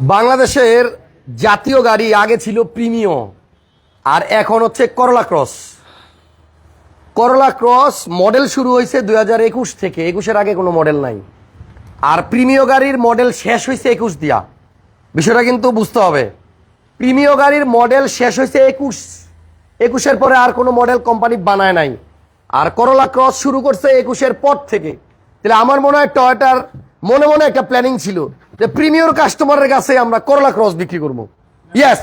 বাংলাদেশের জাতীয় গাড়ি আগে ছিল প্রিমিও, আর এখন হচ্ছে করলা ক্রস করলা ক্রস মডেল শুরু হয়েছে দুই হাজার একুশ থেকে, একুশের আগে কোনো মডেল নাই। আর প্রিমিয় গাড়ির মডেল শেষ হয়েছে একুশ দিয়া। বিষয়টা কিন্তু বুঝতে হবে। প্রিমিয় গাড়ির মডেল শেষ হয়েছে একুশ। একুশের পরে আর কোনো মডেল কোম্পানি বানায় নাই। আর করলা ক্রস শুরু করছে একুশের পর থেকে। তাহলে আমার মনে হয় টয়টার মনে মনে একটা প্ল্যানিং ছিল। যে প্রিমিয়র কাস্টমারের কাছে আমরা করলা ক্রস বিক্রি করব। ইয়াস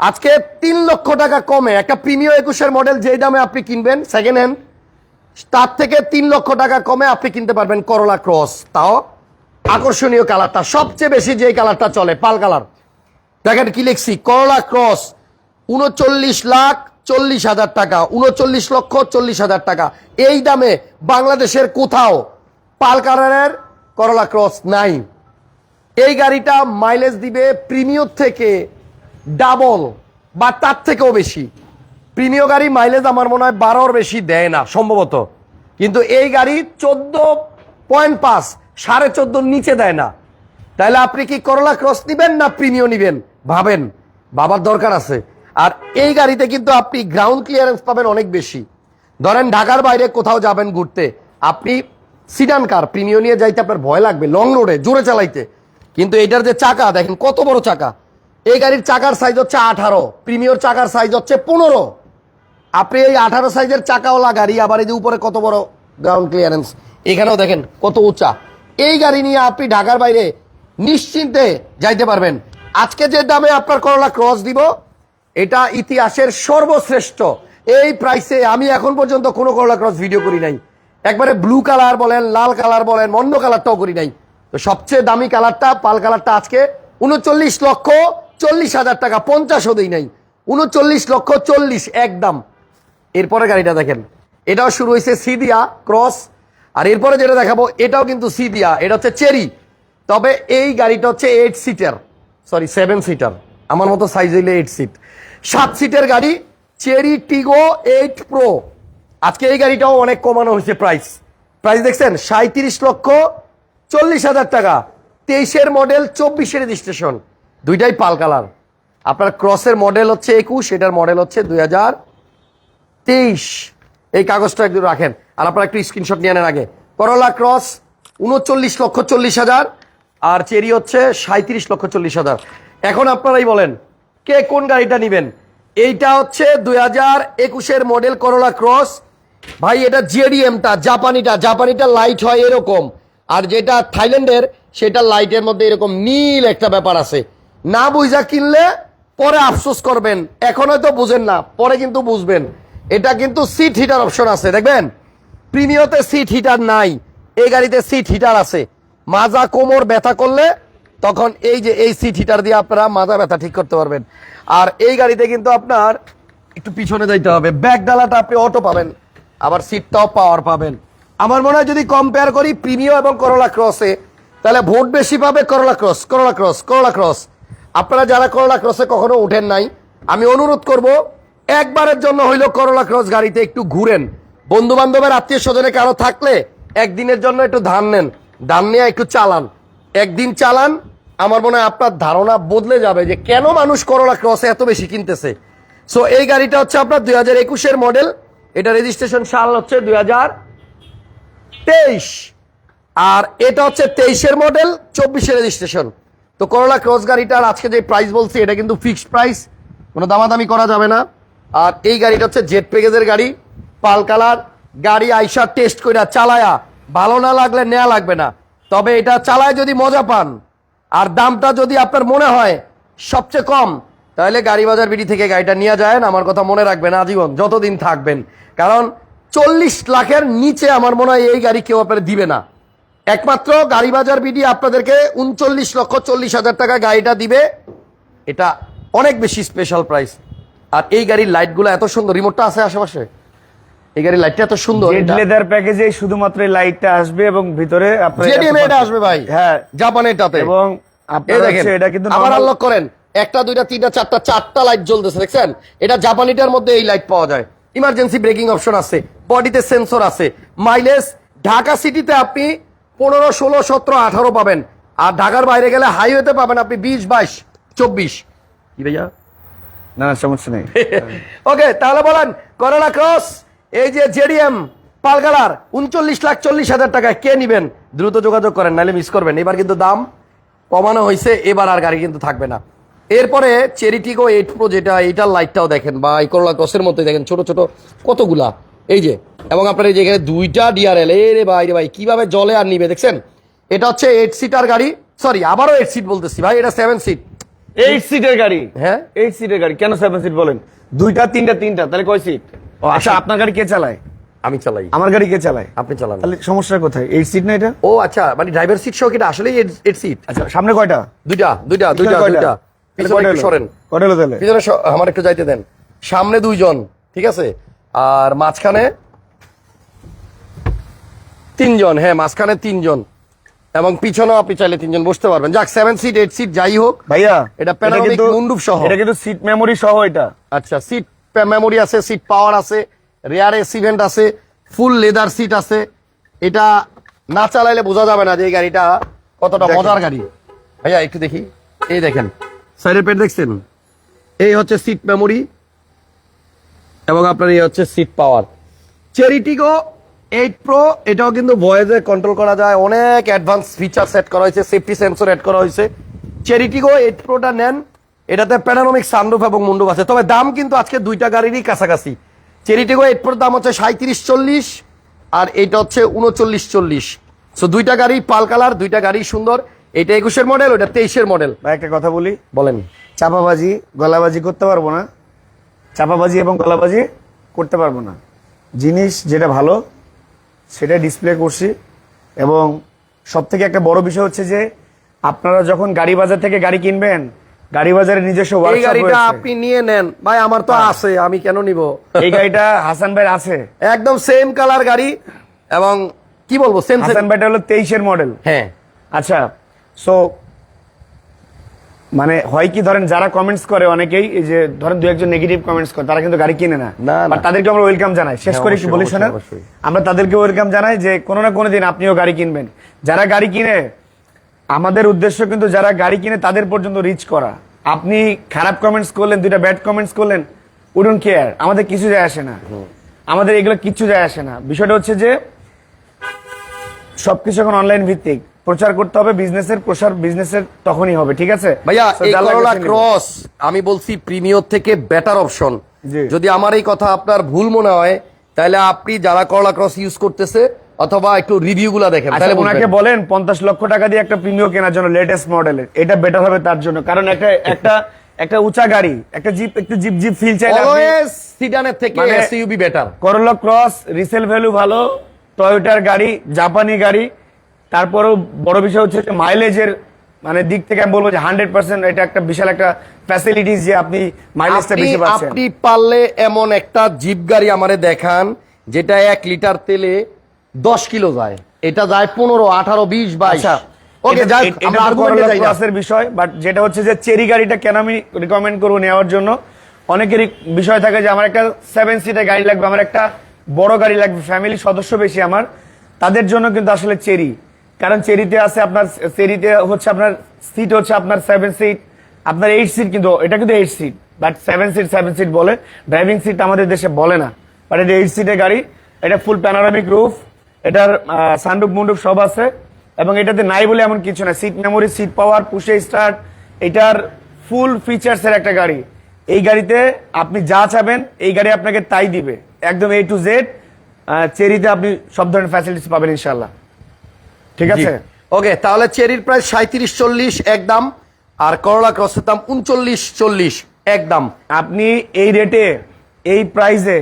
আজকে তিন লক্ষ টাকা কমে। একটা প্রিমিয় একুশের মডেল যেই দামে আপনি কিনবেন সেকেন্ড হ্যান্ড তার থেকে তিন লক্ষ টাকা কমে আপনি কিনতে পারবেন করলা ক্রস। তাও আকর্ষণীয় কালারটা, সবচেয়ে বেশি যে কালারটা চলে, পাল কালার। দেখেন কি লিখছি, করলা ক্রস, উনচল্লিশ লাখ চল্লিশ হাজার টাকা, উনচল্লিশ লক্ষ চল্লিশ হাজার টাকা। এই দামে বাংলাদেশের কোথাও পাল কালারের করলা ক্রস নাই। এই গাড়িটা মাইলেজ দিবে প্রিমিয়র থেকে ডাবল বা তার থেকেও বেশি। প্রিমিয় গাড়ি মাইলেজ আমার মনে হয় বারোর বেশি দেয় না, সম্ভবত। কিন্তু এই গাড়ি চোদ্দ পয়েন্ট পাঁচ, সাড়ে চোদ্দোর নিচে দেয় না। তাহলে আপনি কি করলা ক্রস নিবেন না প্রিমিয় নিবেন? ভাবেন বাবার দরকার আছে। আর এই গাড়িতে কিন্তু আপনি গ্রাউন্ড ক্লিয়ারেন্স পাবেন অনেক বেশি। ধরেন ঢাকার বাইরে কোথাও যাবেন ঘুরতে, আপনি সিডান কার প্রিমিয় নিয়ে যাইতে আপনার ভয় লাগবে লং রোডে জোরে চালাইতে। কিন্তু এটার যে চাকা, দেখেন কত বড় চাকা। এই গাড়ির চাকার সাইজ হচ্ছে আঠারো প্রিমিয়র চাকার সাইজ হচ্ছে পনেরো। আপনি এই আঠারো সাইজের চাকাওয়ালা গাড়ি, আবার এই যে উপরে কত বড় গ্রাউন্ড ক্লিয়ারেন্স এখানেও দেখেন কত উঁচা। এই গাড়ি নিয়ে আপনি ঢাকার বাইরে নিশ্চিন্তে যাইতে পারবেন। আজকে যে দামে আপনার করলা ক্রস দিব, এটা ইতিহাসের সর্বশ্রেষ্ঠ। এই প্রাইসে আমি এখন পর্যন্ত কোনো করলা ক্রস ভিডিও করি নাই। একবারে ব্লু কালার বলেন, লাল কালার বলেন, অন্য কালারটাও করি নাই। তো সবচেয়ে দামি কালারটা, পাল কালারটা আজকে উনচল্লিশ লক্ষ চল্লিশ হাজার টাকা, পঞ্চাশও দেই নাই। উনচল্লিশ লক্ষ চল্লিশ, একদম। এরপরে গাড়িটা দেখেন, এটাও শুরু হয়েছে সিদিয়া ক্রস। আর এরপরে যেটা দেখাবো, এটাও কিন্তু সিদিয়া, এটা হচ্ছে চেরি। তবে এই গাড়িটা হচ্ছে eight seater sorry seven seater আমার মতো সাইজ হইলে এইট সিট সাত সিটের গাড়ি, চেরি টিগো এইট প্রো আজকে এই গাড়িটাও অনেক কমানো হয়েছে প্রাইস প্রাইস দেখছেন সাঁত্রিশ লক্ষ চল্লিশ হাজার টাকা। তেইশের মডেল চব্বিশের রেজিস্ট্রেশন দুইটাই পাল কালার। আপনার ক্রসের মডেল হচ্ছে একুশ, এটার মডেল হচ্ছে দুই হাজার তেইশ। এই কাগজটা একটু রাখেন। আর আপনারা একটু স্ক্রিনশট নিয়ে নেন আগে। করলা ক্রস উনচল্লিশ লক্ষ চল্লিশ হাজার। আর চেরি হচ্ছে সাঁত্রিশ লক্ষ চল্লিশ হাজার। এখন আপনারাই বলেন, কে কোন গাড়িটা নেবেন? এইটা হচ্ছে দুই হাজার একুশের মডেল করলা ক্রস ভাই, এটা জেডিএমটা জাপানিটা। জাপানিটা লাইট হয় এরকম। আর যেটা থাইল্যান্ডের, সেটা লাইটের মধ্যে এরকম নীল একটা ব্যাপার আছে। না বুঝা কিনলে পরে আফসোস করবেন। এখন হয়তো বুঝেন না, পরে কিন্তু বুঝবেন। এটা কিন্তু সিট হিটার অপশন আছে, দেখবেন? প্রিমিয়তে সিট হিটার নাই, এই গাড়িতে সিট হিটার আছে। মাজা কোমর ব্যথা করলে তখন এই যে এই সিট হিটার দিয়ে আপনারা মাজা ব্যথা ঠিক করতে পারবেন। আর এই গাড়িতে কিন্তু আপনার একটু পিছনে যাইতে হবে। ব্যাক ডালাটা আপনি অটো পাবেন, আবার সিটটাও পাওয়ার পাবেন। আমার মনে হয় যদি কম্পেয়ার করি প্রিমিয় এবং করলা ক্রসে তাহলে ভোট বেশি পাবে করলা ক্রস করলা ক্রস করলা ক্রস আপনারা যারা করলা ক্রসে কখনো উঠেন নাই, আমি অনুরোধ করব, একবারের জন্য হইল করলা ক্রস গাড়িতে একটু ঘুরেন। বন্ধু বান্ধবের আত্মীয় স্বজনে কারও থাকলে একদিনের জন্য একটু ধান নেন, ধান নিয়ে একটু চালান। একদিন চালান, আমার মনে হয় আপনার ধারণা বদলে যাবে যে কেন মানুষ করলা ক্রসে এত বেশি কিনতেছে। সো এই গাড়িটা হচ্ছে আপনার দুই হাজার একুশের মডেল এটা রেজিস্ট্রেশন সাল হচ্ছে দুই হাজার তেইশ। আর এটা হচ্ছে তেইশের মডেল চব্বিশের রেজিস্ট্রেশন তো করোলা ক্রস গাড়িটার আজকে যে প্রাইস বলছি, এটা কিন্তু ফিক্সড প্রাইস কোনো দামাদামি করা যাবে না। আর এই গাড়িটা হচ্ছে জেট প্যাকেজের গাড়ি, পাল কালার, গাড়ি আইসা টেস্ট করে চালায়া, ভালো না লাগলে নেওয়া লাগবে না। তবে এটা চালায় যদি মজা পান, আর দামটা যদি আপনার মনে হয় সবচেয়ে কম, তাহলে গাড়ি বাজার বিডি থেকে গাড়িটা নিয়ে যায় আমার কথা মনে রাখবেন, আজীবন, যতদিন থাকবেন। কারণ চল্লিশ লাখের নিচে আমার মনে হয় এই গাড়ি কেউ আপনার দিবে না। একমাত্র গাড়ি বাজার বিডি আপনাদেরকে উনচল্লিশ লক্ষ চল্লিশ হাজার টাকা গাড়িটা দিবে। এটা অনেক বেশি স্পেশাল প্রাইস আর এই গাড়ির লাইটগুলো এত সুন্দর রিমোটটা আছে আশেপাশে? এই গাড়ির লাইটটা এত সুন্দর জেড লেদার প্যাকেজে শুধুমাত্র এই লাইটটা আসবে এবং ভিতরে আপনার জেডিএম এটা আসবে ভাই হ্যাঁ। জাপানেরটাতে এবং এই আপনার দেখেন এটা কিন্তু আবার আনলক করেন। একটা দুইটা তিনটা চারটা চারটা লাইট জ্বলতেছে দেখছেন? এটা জাপানিটার মধ্যে এই লাইট পাওয়া যায়। ইমার্জেন্সি ব্রেকিং অপশন আছে বডিতে সেন্সর আছে। মাইলেজ ঢাকা সিটিতে আপনি পনেরো ষোলো সতেরো আঠারো পাবেন। আর ঢাকার বাইরে গেলে হাইওয়েতে পাবেন আপনি বিশ বাইশ চব্বিশ। কি ভাইয়া? না সমস্যা নেই। ওকে তাহলে বলেন করোনা ক্রস এই যে জেডিএম পালকালার উনচল্লিশ লাখ চল্লিশ হাজার টাকায় কে নিবেন? দ্রুত যোগাযোগ করেন নাহলে মিস করবেন। এবার কিন্তু দাম কমানো হয়েছে এবার আর গাড়ি কিন্তু থাকবে না। এরপরে চেরিটিগো এইট প্রো যেটা এইটার লাইটটাও দেখেন বা এই করোলা ক্রসের মতোই দেখেন ছোট ছোট কতগুলা। এই যে এবং আপনার এই যে এখানে দুইটা ডিআরএল এ রে ভাই রে ভাই কীভাবে জলে আর নিবে দেখছেন? এটা হচ্ছে এইট সিটার গাড়ি। সরি আবারও এইট সিট বলতেছি ভাই এটা সেভেন সিট এইট সিটের গাড়ি? হ্যাঁ। এইট সিটের গাড়ি কেন সেভেন সিট বলেন? দুইটা তিনটা তিনটা তাহলে কয় সিট ও আচ্ছা আপনার গাড়ি কে চালায়? আমি চালাই। আমার গাড়ি কে চালায়? আপনি চালান। তাহলে সমস্যা কোথায়? এইট সিট না এটা? ও আচ্ছা মানে ড্রাইভার সিট সহ কিটা আসলে এইট সিট আচ্ছা সামনে কয়টা? দুইটা দুইটা দুইটা কয়টা? দুইটা। সরেন। পিছনে আমার একটু যাইতে দেন। সামনে দুইজন ঠিক আছে? আর মাঝখানে তিনজন হ্যাঁ মাঝখানে তিনজন। এবং পিছনেও আপনি চাইলে তিনজন বসতে পারবেন। যাক সেভেন সিট এইট সিট যাই হোক। ভাইয়া এটা কিন্তু- মুন্ডুপ সহ। এটা কিন্তু সিট মেমোরি সহ এটা। আচ্ছা সিট মেমোরি আছে সিট পাওয়ার আছে রেয়ার এসিভেন্ট আছে ফুল লেদার সিট আছে। এটা না চালাইলে বোঝা যাবে না যে এই গাড়িটা কতটা মজার গাড়ি। ভাইয়া একটু দেখি। এই দেখেন। সাইডের পেট দেখছেন? এই হচ্ছে সিট মেমোরি এবং আপনার এই হচ্ছে seat power Chery Tiggo eight pro এটাও কিন্তু ভয়েসে কন্ট্রোল করা যায়। অনেক অ্যাডভান্স ফিচার সেট করা হয়েছে সেফটি সেন্সর অ্যাড করা হয়েছে। চেরিটিগো এইট প্রোটা নেন, এটাতে প্যানারোমিক সানরুফ এবং মুন্ডুপ আছে। তবে দাম কিন্তু আজকে দুইটা গাড়িরই কাছাকাছি। চেরিটিগো এইট প্রোর দাম হচ্ছে সাঁত্রিশ চল্লিশ আর এটা হচ্ছে উনচল্লিশ চল্লিশ। সো দুইটা গাড়ি পাল কালার, দুইটা গাড়ি সুন্দর। এটা একুশের মডেল ওটা তেইশের মডেল ভাই একটা কথা বলি। বলেন। চাপাবাজি গলাবাজি করতে পারব না। চাপাবাজি এবং গলাবাজি করতে পারব না। জিনিস যেটা ভালো সেটা ডিসপ্লে করছি। এবং সব থেকে একটা বড় বিষয় হচ্ছে যে আপনারা যখন গাড়ি বাজার থেকে গাড়ি কিনবেন গাড়ি বাজারে নিজস্ব এই গাড়িটা আপনি নিয়ে নেন। ভাই আমার তো আছে আমি কেন নিব? এই গাড়িটা হাসান ভাই আছে। একদম সেম কালার গাড়ি এবং কি বলব সেম হাসান ভাইটা হলো তেইশের মডেল হ্যাঁ। আচ্ছা সো মানে হয় কি ধরেন যারা কমেন্টস করে অনেকেই এই যে ধরেন দু একজন নেগেটিভ কমেন্টস করে তারা কিন্তু গাড়ি কিনে না। না, না। তাদেরকে আমরা ওয়েলকাম জানাই। শেষ হ্যাঁ, করে একটু অবশ্যই, বলি শোনেন? আমরা তাদেরকে ওয়েলকাম জানাই যে কোনো না কোনো দিন আপনিও গাড়ি কিনবেন। যারা গাড়ি কিনে আমাদের উদ্দেশ্য কিন্তু যারা গাড়ি কিনে তাদের পর্যন্ত রিচ করা। আপনি খারাপ কমেন্টস করলেন দুইটা ব্যাড কমেন্টস করলেন উডন কেয়ার আমাদের কিছু যায় আসে না। আমাদের এগুলো কিচ্ছু যায় আসে না। বিষয়টা হচ্ছে যে সবকিছু এখন অনলাইন ভিত্তিক। প্রচার করতে হবে বিজনেসের প্রসার বিজনেসের তখনই হবে ঠিক আছে? ভাইয়া So, এই করোলা ক্রস আমি বলছি প্রিমিয়র থেকে বেটার অপশন যদি আমার এই কথা আপনার ভুল মনে হয় তাহলে আপনি যারা করোলা ক্রস ইউজ করতেছে অথবা একটু রিভিউ গুলা দেখেন আচ্ছা তাহলে ওনাকে বলেন পঞ্চাশ লক্ষ টাকা দিয়ে একটা প্রিমিয় কেনার জন্য লেটেস্ট মডেলের এটা বেটার হবে তার জন্য। কারণ একটা একটা একটা উঁচা গাড়ি একটা জিপ একটু জিপ জিপ ফিল অলওয়েজ সিডানের থেকে SUV better Corolla Cross resale value ভালো টয়োটার গাড়ি জাপানি গাড়ি তারপরেও বড় বিষয় হচ্ছে যে মাইলেজের মানে দিক থেকে আমি বলব যে হান্ড্রেড পার্সেন্ট এটা একটা বিশাল একটা ফ্যাসিলিটিস যে আপনি মাইলেজটা বেশি পাচ্ছেন। আপনি পারলে এমন একটা জিপ গাড়ি আমারে দেখান যেটা এক লিটার তেলে দশ কিলো যায়। এটা যায় পনেরো আঠারো বিশ বাইশ। আচ্ছা বিষয় বাট যেটা হচ্ছে যে চেরি গাড়িটা কেন আমি রিকমেন্ড করব নেওয়ার জন্য? অনেকেরই বিষয় থাকে যে আমার একটা সেভেন সিটের গাড়ি লাগবে আমার একটা বড় গাড়ি লাগবে ফ্যামিলি সদস্য বেশি আমার। তাদের জন্য কিন্তু আসলে চেরি। কারণ চেরিতে আছে আপনার, চেরিতে হচ্ছে আপনার সিট হচ্ছে আপনার সেভেন সিট আপনার এইট সিট কিন্তু, এটা কিন্তু eight seat but seven seat seven seat বলে ড্রাইভিং সিট আমাদের দেশে বলে না বাট এটা এইট সিটের গাড়ি, এটা ফুল প্যানোরামিক রুফ এটার সানরুফ মুন্ডুপ সব আছে, এবং এটাতে নাই বলে এমন কিছু না সিট মেমোরি সিট পাওয়ার পুষে স্টার্ট এটার ফুল ফিচার্স এর একটা গাড়ি। এই গাড়িতে আপনি যা চাবেন, এই গাড়ি আপনাকে তাই দিবে, একদম এ টু জেড চেরিতে আপনি সব ধরনের ফ্যাসিলিটিস পাবেন ইনশাল্লাহ ঠিক আছে? ওকে তাহলে চেরির প্রাইস সাঁত্রিশ চল্লিশ একদম আর করোলা ক্রসের দাম উনচল্লিশ চল্লিশ একদম আপনি এই রেটে এই প্রাইসে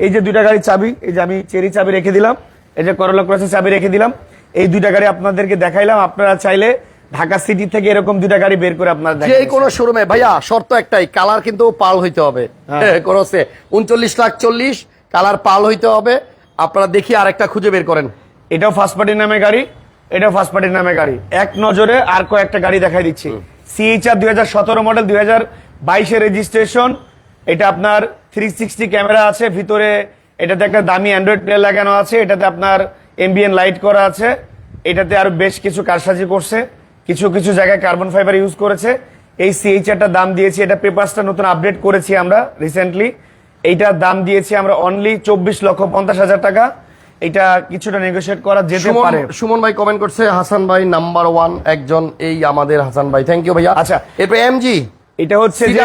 এই যে দুইটা গাড়ির চাবি এই যে আমি চেরি চাবি রেখে দিলাম এই যে করলা ক্রসের চাবি রেখে দিলাম এই দুইটা গাড়ি আপনাদেরকে দেখাইলাম। আপনারা চাইলে ঢাকা সিটি থেকে এরকম দুইটা গাড়ি বের করে আপনারা যে কোনো শোরুমে ভাইয়া শর্ত একটাই কালার কিন্তু পাল হইতে হবে। হ্যাঁ। ক্রসে উনচল্লিশ লাখ চল্লিশ কালার পাল হইতে হবে। আপনারা দেখি আরেকটা খুঁজে বের করেন। এটাও ফার্স্ট পার্টির নামে গাড়ি এটাও ফার্স্ট পার্টির নামে গাড়ি। এক নজরে আর কয়েকটা গাড়ি দেখাই দিচ্ছি। সিএইচআর দুই হাজার সতেরো মডেল দুই হাজার বাইশের রেজিস্ট্রেশন এটা আপনার থ্রি সিক্সটি ক্যামেরা আছে ভিতরে এটাতে একটা দামি অ্যান্ড্রয়েড প্লেয়ার লাগানো আছে এটাতে আপনার এমবিএন লাইট করা আছে। এটাতে আরও বেশ কিছু কারসাজি করছে কিছু কিছু জায়গায় কার্বন ফাইবার ইউজ করেছে। এই সিএইচআরটার দাম দিয়েছি এটা পেপারসটা নতুন আপডেট করেছি আমরা রিসেন্টলি এইটার দাম দিয়েছি আমরা অনলি চব্বিশ লক্ষ পঞ্চাশ হাজার টাকা। এটা কিছুটা নেগোশিয়েট করা যেতে পারে। সুমন ভাই কমেন্ট করছে হাসান ভাই নাম্বার ওয়ান একজন এই আমাদের হাসান ভাই। থ্যাংক ইউ ভাইয়া। আচ্ছা। এরপর এমজি এটা হচ্ছে যে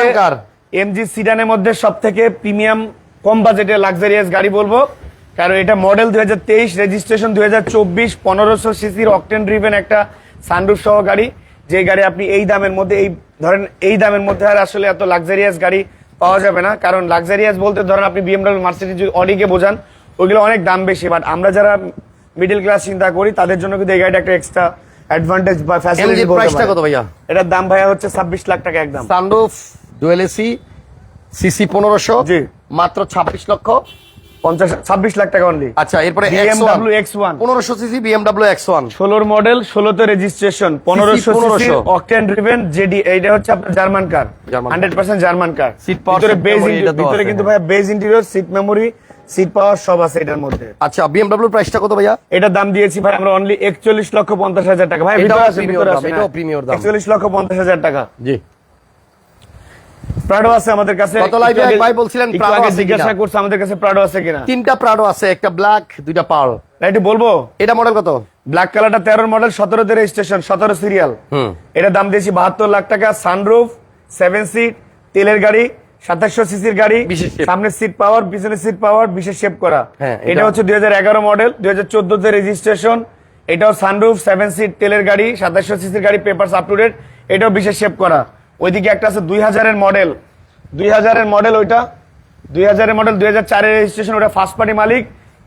এমজি সিডানের মধ্যে সব থেকে প্রিমিয়াম কম বাজেটের লাক্সারিয়াস গাড়ি বলব। কারণ এটা মডেল দুই হাজার তেইশ রেজিস্ট্রেশন দুই হাজার চব্বিশ পনেরোশো সিসির অকটেন ড্রিভেন একটা সানরুফ সহ গাড়ি। যে গাড়ি আপনি এই দামের মধ্যে এই ধরেন এই দামের মধ্যে আর আসলে এত লাক্সারিয়াস গাড়ি পাওয়া যাবে না। কারণ লাক্সারিয়াস বলতে ধরেন আপনি বিএমডব্লিউ মার্সিডিজ অডিকে বোঝান ওইগুলো অনেক দাম বেশি বাট আমরা যারা মিডল ক্লাস চিন্তা করি তাদের জন্য কিন্তু এই গাড়িটা একটা এক্সট্রা অ্যাডভান্টেজ বা ফ্যাসিলিটি প্রাইসটা কত ভাইয়া? এটার দাম ভাইয়া হচ্ছে ছাব্বিশ লাখ টাকা একদম। সানরুফ ডুয়েল এসি সিসি পনেরোশো জি। মাত্র ছাব্বিশ লক্ষ। পঞ্চাশ ছাব্বিশ লাখ টাকা অনলি আচ্ছা এরপরে BMW X1 পনেরোশো সিসি বিএমডাব্লিউ এক্স ওয়ান ষোলোর মডেল ষোলোতে রেজিস্ট্রেশন পনেরোশো 1500 অকটেন ড্রিভেন জেডি এইটা হচ্ছে আপনার German car German car। Hundred percent German car ভিতরে বেজ তো ভিতরে কিন্তু। ভাই beige interior seat memory seat power সব আছে এটার মধ্যে। আচ্ছা বিএমডাব্লিউ প্রাইসটা কত ভাইয়া? এটার দাম দিয়েছি ভাই আমরা অনলি একচল্লিশ লক্ষ পঞ্চাশ হাজার টাকা। ভাই দাম। একচল্লিশ লক্ষ পঞ্চাশ হাজার টাকা। জি। প্রাডো আছে আমাদের কাছে। এ একটু এক ভাই বলছিলেন আগে আছে জিজ্ঞাসা করছে আমাদের কাছে প্রাডো আছে কিনা। তিনটা প্রাডো আছে একটা ব্ল্যাক দুইটা পার্ল একটু বলব? এটা মডেল কত? ব্ল্যাক কালারটা তেরোর মডেল সতেরোতে রেজিস্ট্রেশন সতেরো সিরিয়াল হুম। এটা দাম দিয়েছি বাহাত্তর লাখ টাকা সানরুফ সেভেন সিট তেলের গাড়ি সাতাশশো সিসির গাড়ি সামনে সিট পাওয়ার পিছনে সিট পাওয়ার বিশেষ শেপ করা। হ্যাঁ, এটা হচ্ছে দুই হাজার এগারো মডেল দুই হাজার চোদ্দতে রেজিস্ট্রেশন এটাও সানরুফ সেভেন সিট তেলের গাড়ি সাতাশশো সিসির গাড়ি পেপার আপ টু ডেট এটাও বিশেষ শেপ করা। ওইদিকে একটা আছে দুই হাজারের মডেল দুই হাজারের মডেল ওইটা। দুই হাজারের মডেল দুই হাজার চারের রেজিস্ট্রেশন ওটা ফার্স্ট পার্টি মালিক।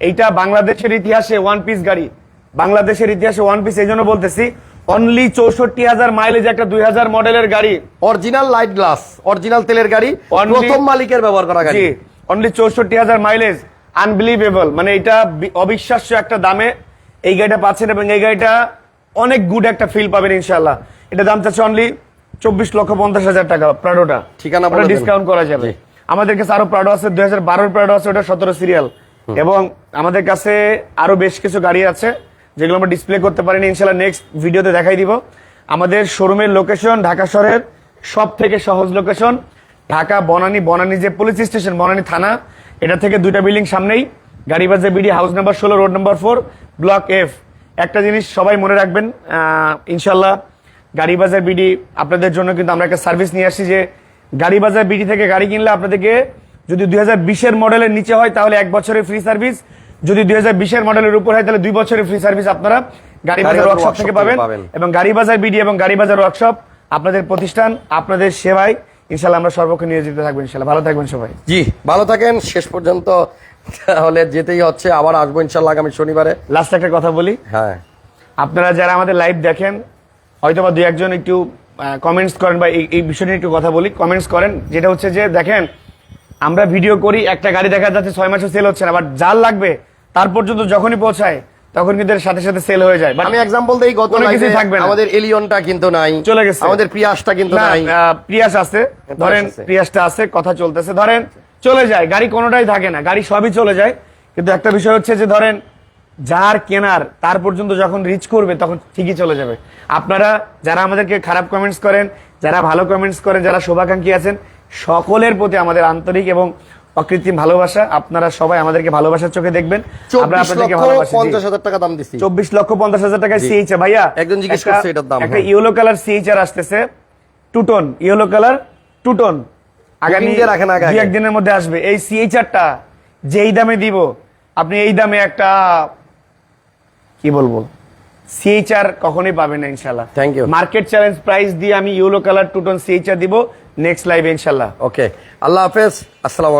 এইটা বাংলাদেশের ইতিহাসে ওয়ান পিস গাড়ি। বাংলাদেশের ইতিহাসে ওয়ান পিস এই জন্য বলতেছি। অনলি চৌষট্টি হাজার মাইলেজ একটা দুই হাজার মডেলের গাড়ি। অরিজিনাল লাইট গ্লাস অরিজিনাল তেলের গাড়ি প্রথম মালিকের ব্যবহার করা গাড়ি। অনলি চৌষট্টি হাজার মাইলেজ আনবিলিভেবল মানে এটা অবিশ্বাস্য একটা দামে এই গাড়িটা পাচ্ছেন এবং এই গাড়িটা অনেক গুড একটা ফিল পাবেন ইনশাল্লাহ এটা দাম চাচ্ছে অনলি চব্বিশ লক্ষ পঞ্চাশ হাজার টাকা প্রাডোটা ঠিকানা ডিসকাউন্ট করা যাবে। আমাদের কাছে আরও প্রাডো আছে দুই হাজার বারোর প্রাডো আছে ওটা সতেরো সিরিয়াল এবং আমাদের কাছে আরও বেশ কিছু গাড়ি আছে। যেগুলো আমরা ডিসপ্লে করতে পারিনি ইনশাল্লাহ নেক্সট ভিডিওতে দেখাই দিব। আমাদের শোরুমের লোকেশন ঢাকা শহরের সব থেকে সহজ লোকেশন ঢাকা বনানী বনানী যে পুলিশ স্টেশন বনানী থানা, এটা থেকে দুইটা বিল্ডিং সামনেই। গাড়িবাজার বিডি হাউস নাম্বার ষোলো road number four block F একটা জিনিস সবাই মনে রাখবেন ইনশাল্লাহ গাড়িবাজার বিডি আপনাদের জন্য কিন্তু আমরা একটা সার্ভিস নিয়ে আসছি যে গাড়িবাজার বিডি থেকে গাড়ি কিনলে আপনাদেরকে যদি দুই হাজার বিশের মডেলের নিচে হয়, তাহলে এক বছরের ফ্রি সার্ভিস যদি দুই হাজার বিশের মডেলের উপর হয় তাহলে দুই বছরের ফ্রি সার্ভিস আপনারা গাড়িবাজার গাড়িবাজার ওয়ার্কশপ থেকে পাবেন। এবং গাড়িবাজার বিডি এবং গাড়িবাজার ওয়ার্কশপ আপনাদের প্রতিষ্ঠান আপনাদের সেবায় ইনশাল্লাহ আমরা সর্বক্ষণ নিয়োজিত থাকব ইনশাল্লাহ ভালো থাকবেন সবাই। জি ভালো থাকেন। শেষ পর্যন্ত তাহলে যেতেই হচ্ছে আবার আসব ইনশাল্লাহ আগামী শনিবারে। লাস্ট একটা কথা বলি। হ্যাঁ। আপনারা যারা আমাদের লাইভ দেখেন হয়তো বা দুই একজন একটু কমেন্টস করেন বা এই এই বিষয় নিয়ে একটু কথা বলি কমেন্টস করেন। যেটা হচ্ছে যে দেখেন আমরা ভিডিও করি একটা গাড়ি দেখা যাচ্ছে ছয় মাসে সেল হচ্ছে না বাট যার লাগবে তার পর্যন্ত যখনই পৌঁছায় তখন কিন্তু সাথে সাথে সেল হয়ে যায়। আমি এক্সাম্পল দেই গত এ থাকবে না। আমাদের এলিয়নটা কিন্তু নাই চলে গেছে। আমাদের প্রিয়াসটা কিন্তু নাই। প্রিয়াস আছে। ধরেন প্রিয়াসটা আছে কথা চলতেছে। ধরেন চলে যায় গাড়ি কোনোটাই থাকে না গাড়ি সবই চলে যায়। কিন্তু একটা বিষয় হচ্ছে যে ধরেন যার কেনার তার পর্যন্ত যখন রিচ করবে তখন ঠিকই চলে যাবে। আপনারা যারা আমাদেরকে খারাপ কমেন্টস করেন যারা ভালো কমেন্টস করেন যারা শুভাকাঙ্ক্ষী আছেন সকলের প্রতি আমাদের আন্তরিক এবং অকৃত্রিম ভালোবাসা আপনারা সবাই আমাদেরকে ভালোবাসার চোখে দেখবেন। আমরা আপনাদেরকে ভালোবাসি। পঞ্চাশ হাজার টাকা দাম দিচ্ছি চব্বিশ লক্ষ পঞ্চাশ হাজার টাকায় সিএইচআর ভাইয়া একজন জিজ্ঞেস করছে এটার দাম, একটা। ইয়েলো কালার সিএইচআর আসতেছে। Two tone yellow colour two tone আগামী রাখেন আগে দুই একদিনের মধ্যে আসবে। এই সিএইচআরটা যেই দামে দিব আপনি এই দামে একটা কি বলব? সিএইচআর কখনোই পাবেন না ইনশাল্লাহ Thank you. Market challenge price দিয়ে আমি yellow colour two tone CHR দিব। নেক্সট লাইভে ইনশাল্লাহ ওকে আল্লাহ হাফেজ। আসসালাম